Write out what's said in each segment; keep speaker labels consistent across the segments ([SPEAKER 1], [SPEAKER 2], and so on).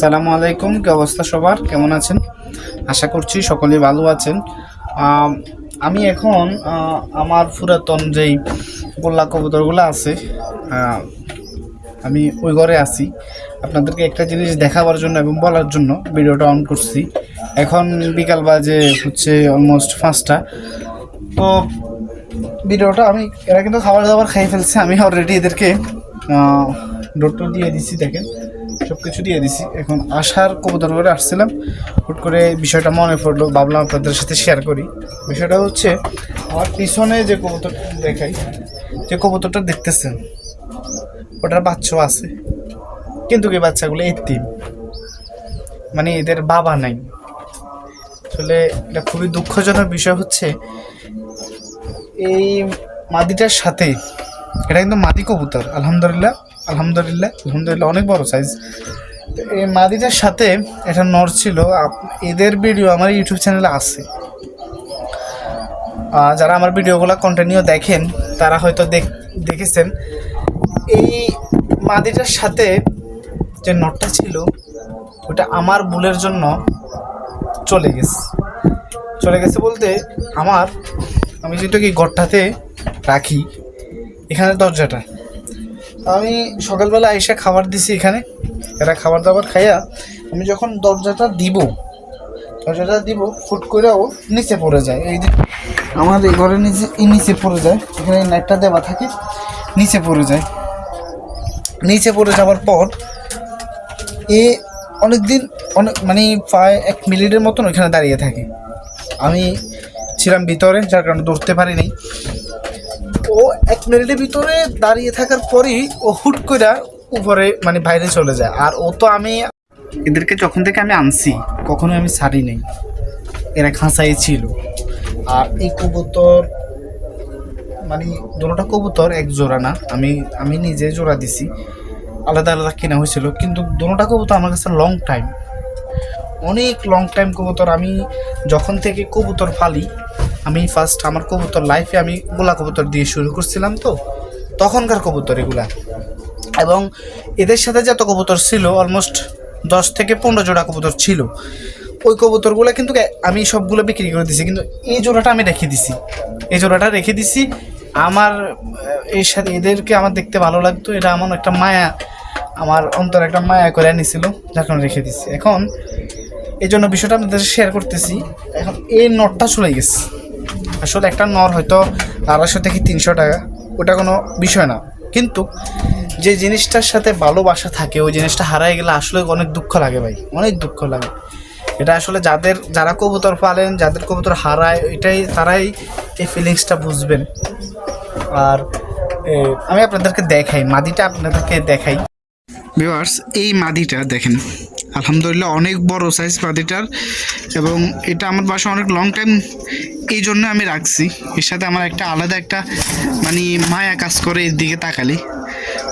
[SPEAKER 1] সালামু আলাইকুম, কি অবস্থা সবার? কেমন আছেন? আশা করছি সকলেই ভালো আছেন। আমি এখন আমার পুরাতন যেই গোল্লা কবুতরগুলো আছে আমি ওই ঘরে আছি। আপনাদেরকে একটা জিনিস দেখাবার জন্য এবং বলার জন্য ভিডিওটা অন করছি। এখন বিকাল বাজে হচ্ছে অলমোস্ট পাঁচটা। তো ভিডিওটা আমি, এরা কিন্তু খাবার দাবার খাই ফেলছে, আমি অলরেডি এদেরকে ডোরটো দিয়ে দিছি, দেখেন। সব কিছু দিয়ে দিছি। এখন আসার কবুতর করে আসছিলাম। হুট করে বিষয়টা মনে পড়ল, ভাবলাম আপনাদের সাথে শেয়ার করি। বিষয়টা হচ্ছে, আমার পিছনে যে কবুতর দেখাই, যে কবুতরটা দেখতেছেন, ওটার বাচ্চাও আছে। কিন্তু কি বাচ্চাগুলো এতিম। মানে এদের বাবা নাই। আসলে এটা খুবই দুঃখজনক বিষয় হচ্ছে, এই মাদিটার সাথে, এটা কিন্তু মাদি কবুতর, আলহামদুলিল্লাহ। আলহামদুলিল্লাহ আলহামদুলিল্লাহ, অনেক বড় সাইজ এই মাদিটার সাথে এটা নর ছিল এদের ভিডিও আমার ইউটিউব চ্যানেলে আছে। যারা আমার ভিডিওগুলো কন্টিনিউ দেখেন, তারা হয়তো দেখ- দেখেছেন। এই মাদিটার সাথে যে নটটা ছিল, ওটা আমার ভুলের জন্য চলে গেছে। চলে গেছে বলতে আমার, আমি যেটা কি ঘরটাতে রাখি এখানে দরজাটা। আমি সকালবেলা এসে খাবার দিছি এখানে। এরা খাবার দাবার খাইয়া আমি যখন দরজাটা দিব দরজাটা দিব ফুট করে ও নিচে পড়ে যায়। এই যে আমার এই ঘরের নিচে নিচে পড়ে যায়। এখানে নেটটা দেওয়া থাকে, নিচে পড়ে যায়। নিচে পড়ে যাওয়ার পর এ অনেক দিন অনেক মানে প্রায় এক মিনিটের মতন ওইখানে দাঁড়িয়ে থাকে। আমি ছিলাম ভিতরে, যার কারণে দৌড়তে পারিনি। এক মিনিটের ভিতরে দাঁড়িয়ে থাকার পরেই ও হুট করে উপরে মানে বাইরে চলে যায়। আর ও তো আমি এদেরকে যখন থেকে আমি আনছি কখনো আমি ছাড়ি নেই। এরা খাঁচাই ছিল। আর এই কবুতর মানে দুটোটা কবুতর এক জোড়া না, আমি আমি নিজে জোড়া দিছি। আলাদা আলাদা কেনা হয়েছিল, কিন্তু দুটোটা কবুতর আমার কাছে লং টাইম অনেক লং টাইম কবুতর আমি যখন থেকে কবুতর ফালি, আমি ফার্স্ট আমার কবুতর লাইফে আমি গোলা কবুতর দিয়ে শুরু করছিলাম তো, তখনকার কবুতর এগুলা। এবং এদের সাথে যত কবুতর ছিল অলমোস্ট দশ থেকে পনেরো জোড়া কবুতর ছিল। ওই কবুতরগুলো কিন্তু আমি সবগুলো বিক্রি করে দিছি, কিন্তু এই জোড়াটা আমি রেখে দিছি। এই জোড়াটা রেখে দিছি। আমার এর সাথে এদেরকে আমার দেখতে ভালো লাগতো এটা আমার একটা মায়া, আমার অন্তর একটা মায়া করে নিছিল যার কারণে রেখে দিছি। এখন এই জন্য বিষয়টা আপনাদের শেয়ার করতেছি। এখন এই নটটা চলে গেছে। আসলে একটা নর হয়তো আড়াইশো থেকে তিনশো টাকা, ওটা কোনো বিষয় না। কিন্তু যে জিনিসটার সাথে ভালোবাসা থাকে, ওই জিনিসটা হারাই গেলে আসলে অনেক দুঃখ লাগে ভাই, অনেক দুঃখ লাগে। এটা আসলে যাদের, যারা কবুতর পালেন, যাদের কবুতর হারায়, এটাই তারাই এই ফিলিংসটা বুঝবেন। আর আমি আপনাদেরকে দেখাই, মাদিটা আপনাদেরকে দেখাই। ভিউয়ার্স এই মাদিটা দেখেন। আলহামদুলিল্লাহ, অনেক বড় সাইজ মাদিটার এবং এটা আমার বাসা অনেক লং টাইম এই জন্য আমি রাখছি। এর সাথে আমার একটা আলাদা একটা মানে মায়া কাজ করে এর দিকে তাকালি।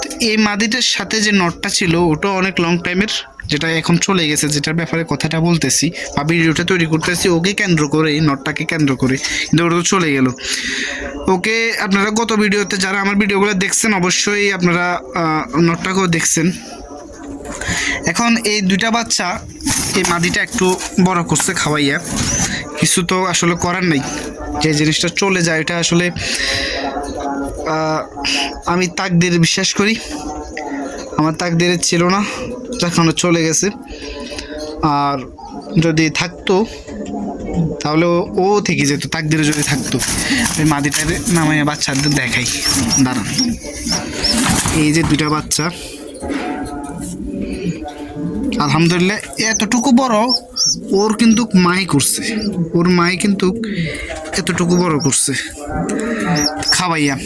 [SPEAKER 1] তো এই মাদিটার সাথে যে নটটা ছিল ওটা অনেক লং টাইমের যেটা এখন চলে গেছে, যেটার ব্যাপারে কথাটা বলতেছি বা ভিডিওটা তৈরি করতেছি, ওকে কেন্দ্র করে নটটাকে কেন্দ্র করে, কিন্তু ওটা তো চলে গেল। ওকে আপনারা গত ভিডিওতে যারা আমার ভিডিওগুলো দেখছেন, অবশ্যই আপনারা নটটাকেও দেখছেন। এখন এই দুইটা বাচ্চা এই মাদিটা একটু বড় করছে খাওয়াইয়া। কিছু তো আসলে করার নেই। যে জিনিসটা চলে যায় এটা আসলে আমি তাকদের বিশ্বাস করি। আমার তাকদের ছিল না যখন চলে গেছে। আর যদি থাকতো, তাহলে ও- ও থেকে যেত, তাকদের যদি থাকতো। ওই মাদিটার নামে বাচ্চাদের দেখাই। দাঁড়ান। এই যে দুটা বাচ্চা আলহামদুলিল্লাহ, এতটুকু বড়, ওর কিন্তু মাই করছে। ওর মাই কিন্তু এতটুকু বড় করছে। খাওয়াইয়া।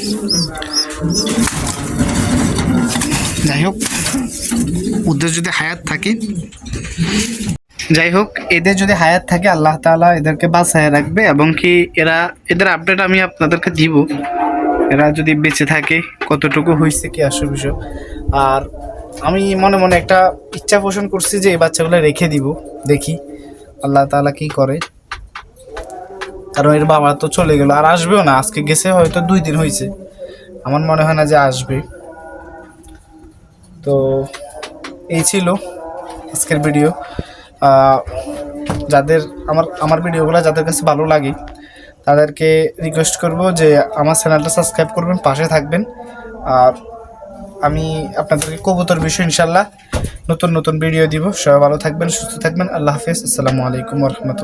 [SPEAKER 1] যাই হোক, ওদের যদি হায়াত থাকে, যাই হোক, এদের যদি হায়াত থাকে, আল্লাহ তাআলা এদেরকে বাঁচায় রাখবে এবং কি এরা, এদের আপডেট আমি আপনাদেরকে দিব। এরা যদি বেঁচে থাকে, কতটুকু হয়েছে কি আসল বিষয়। আর আমি মনে মনে একটা ইচ্ছা পোষণ করছি যে এই বাচ্চাগুলো রেখে দিব, দেখি। আল্লাহ তালা কি করে? কারণ এর বাবা তো চলে গেল, আর আসবেও না। আজকে গেছে হয়তো দুই দিন হয়েছে আমার মনে হয় না যে আসবে। তো এই ছিল আজকের ভিডিও। যাদের আমার আমার ভিডিওগুলো যাদের কাছে ভালো লাগে, তাদেরকে রিকোয়েস্ট করব যে আমার চ্যানেলটা সাবস্ক্রাইব করবেন, পাশে থাকবেন। আর আমি আপনাদেরকে কবুতর বিষয় ইনশাল্লাহ নতুন নতুন ভিডিও দিব। সবাই ভালো থাকবেন, সুস্থ থাকবেন। আল্লাহ হাফিজ। আসসালামু আলাইকুম রহমতুল্লাহ।